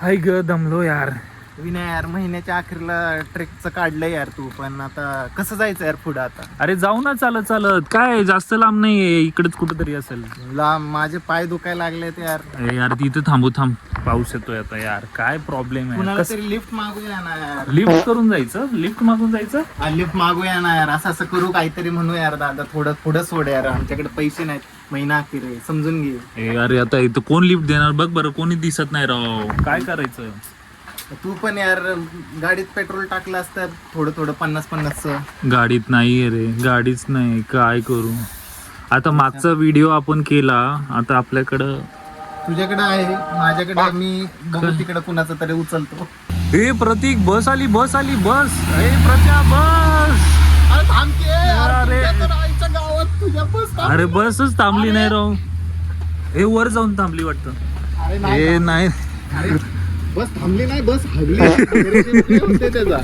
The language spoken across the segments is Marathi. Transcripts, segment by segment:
हाय ग दमलो यार. विनय यार महिन्याच्या अखेरला ट्रेकचं काढलं यार तू पण आता कसं जायचं यार पुढं आता? अरे जाऊ ना चालत चालत. काय जास्त लांब नाही इकडेच कुठेतरी असेल. लांब माझे पाय दुखायला लागले ते यार. अरे यार तिथे थांबू थांब. पाऊस येतोय आता यार. काय प्रॉब्लेम आहे कुणाला कस तरी लिफ्ट मागूया ना यार. लिफ्ट करून जायचं? लिफ्ट मागून जायचं? लिफ्ट मागूया ना यार. असं असं करू काहीतरी म्हणू यार दादा. थोडं पुढं सोड यार. आमच्याकडे पैसे नाहीत. महिना अखेर आहे, समजून घे. ए, अरे आता इथं कोण लिफ्ट देणार? बघ बरं कोणी दिसत नाही राव. काय करायचं? तू पण यार गाडीत पेट्रोल टाकलं असतं थोडं थोडं पन्नास पन्नासचं. गाडीत नाही रे. गाडीच नाही. काय करू? आता मागचा व्हिडिओ आपण केला. आता आपल्याकडं तुझ्याकडे आहे. माझ्याकडे मी बघू तिकडे कुणाचं तरी उचलतो. हे प्रतीक बस आली बस आली बस. हे प्रत्या बस. अरे थांबते अरे. आईच्या गावात तुझ्या बस थांब. अरे बसच थांबली नाही राव. हे वर जाऊन थांबली वाटतं. अरे नाही हे नाही. बस थांबली नाही बस हगली. होते त्याचा.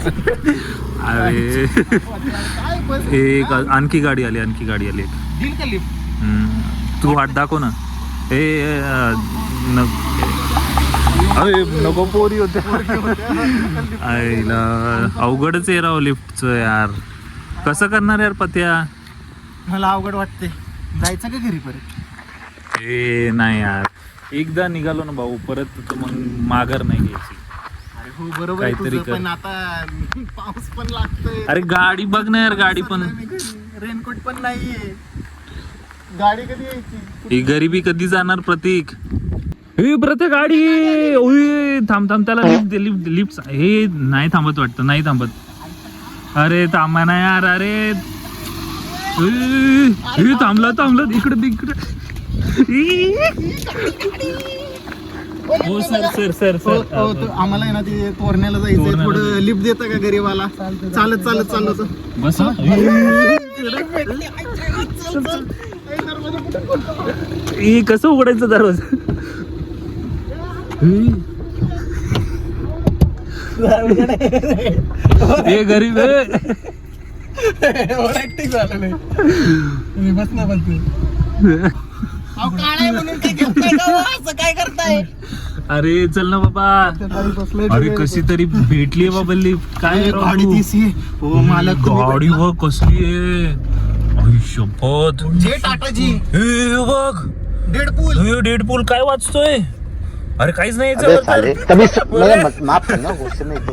अरे. काय बस? एक आणखी गाडी आली आणखी गाडी आली एक. दिल का लिफ्ट? हम्म. तू वाट दाखव ना. हे अं, न- अरे नको पोरी होते आईला. अवघडच आहे राव लिफ्टचं यार. कसं करणार यार पत्या? मला अवघड वाटते जायचं का घरी परत? ए नाही यार. एकदा निघालो ना भाऊ परत तर मग माघार नाही घ्यायची. अरे हो बरोबर आहे काहीतरी तुझं, कर. पण आता पाऊस पण लागतोय. अरे गाडी बघ ना यार गाडी पण. रेनकोट पण नाहीये. गाडी कधी यायची? ही गरिबी कधी जाणार प्रतीक? हे प्रत्येक गाडी! ओय, थांब थांब त्याला लिफ्ट दे लिफ्ट लिफ्ट हे नाही थांबत वाटतं नाही थांबत. अरे थांबा ना यार अरे ए, हे थांबला थांबला. इकडे ई. हो सर सर सर हो, हो, सर तो आम्हाला आहे ना ते तोरण्याला जायचंय. तोरण्याला थोडं लिफ्ट देतं का गरीबाला? चालत चालत चाललो तर बस हे. कसं उघडायचं दरवाजा? हे गरीब झालं नाही बस ना बस काय नाही करताय? अरे चल ना बाबा. अरे कशी तरी भेटली बाबा लिफ्ट. काय गाडी? दिसी हो. मालक गाडी बघ कसली शपथ. जे टाटाजी. हे बघ. डेडपूल. हे डेडपूल काय वाचतोय? अरे काहीच नाही माफ करना गुस्से में तो.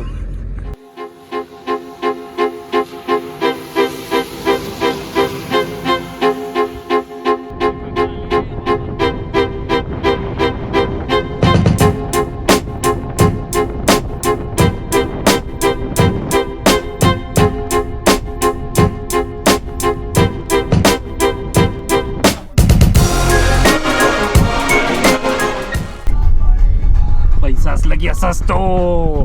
असा असतो.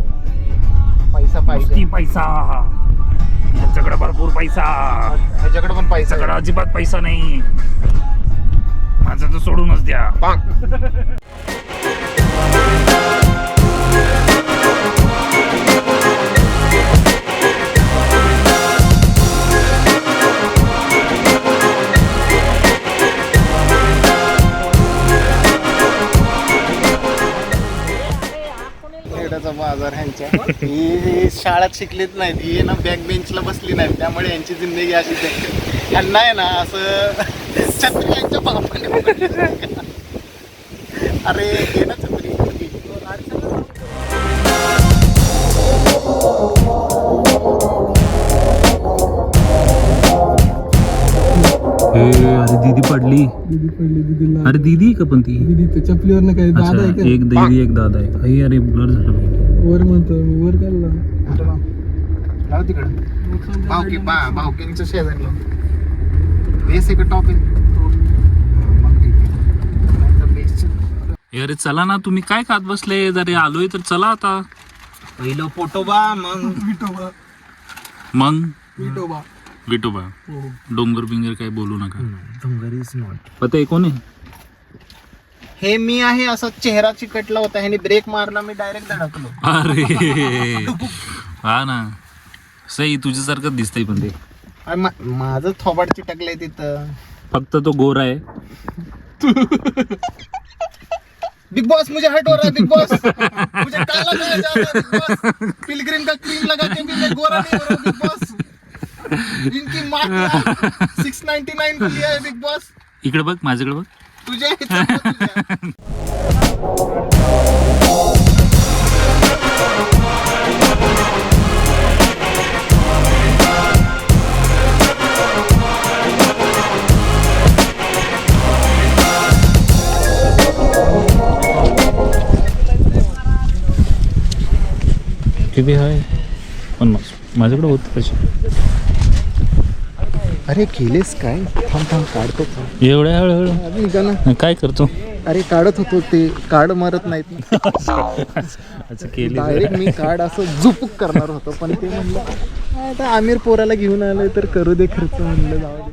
पैसा पाहिजे. पैसा. त्यांच्याकडे भरपूर पैसा. ह्याच्याकडे पण पैसा त्याच्याकडे अजिबात पैसा नाही. माझं तर सोडूनच द्या. बाजार ह्यांच्या ही शाळेत शिकलीच नाहीत ही ना बॅक बेंचला बसली नाहीत त्यामुळे यांची जिंदगी अशीच आहे ह्यांना आहे ना असं छत्री यांच्या बापाने. अरे घे ना छत्री. अरे दीदी पडली. अरे दीदी आहे का पण ती? चपलीवर काही दादा आहे एक दीदी एक दादा आहे. अरे अरे ब्लर झालं. वर म्हणतो मी वर काढला लाव तिकडं. भावकी बा भावकींचं शेजारी लाव बेस अरे चला ना तुम्ही काय खात बसले? जरी आलोय तर चला आता. पहिलं पोटोबा मग विठोबा. मग? विठोबा. विठोबा. हो. डोंगर बिंगर काय बोलू नका. डोंगर इज नॉट पता आहे कोण आहे? हे मी आहे असा चेहरा चिकटला होता ह्याने ब्रेक मारला मी डायरेक्ट धडकलो. अरे. हा ना. सई तुझ्यासारखंच दिसतंय पण ते. अरे मा- माझं थोबाड चिटकलंय तिथं. फक्त तो गोरा आहे. बिग बॉस मुझे हट हो रहा है बिग बॉस मुझे काला करा जा रहा है बिग बॉस पिलग्रिम का क्रीम लगा के भी मैं गोरा नहीं हो रहा बिग बॉस इनकी माँ सिक्स नाइन्टी नाइन को लिया है बिग बॉस इकडे बघ माझ्याकडे बघ. किती आहे पण माझ्याकडे होत पैसे. अरे केलेस काय? थांब थांब काढतो. एवढ्या हळूहळू? ना. काय करतो? अरे काढत होतो ते. कार्ड मारत नाहीत. अच्छा केली डायरेक्ट मी कार्ड असं झुपूक करणार होतो पण ते म्हणलं आता आमिर पोराला घेऊन आलोय तर करू दे खर्च म्हणलं जाऊ दे.